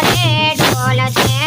ઢોલે ઢોલ છે.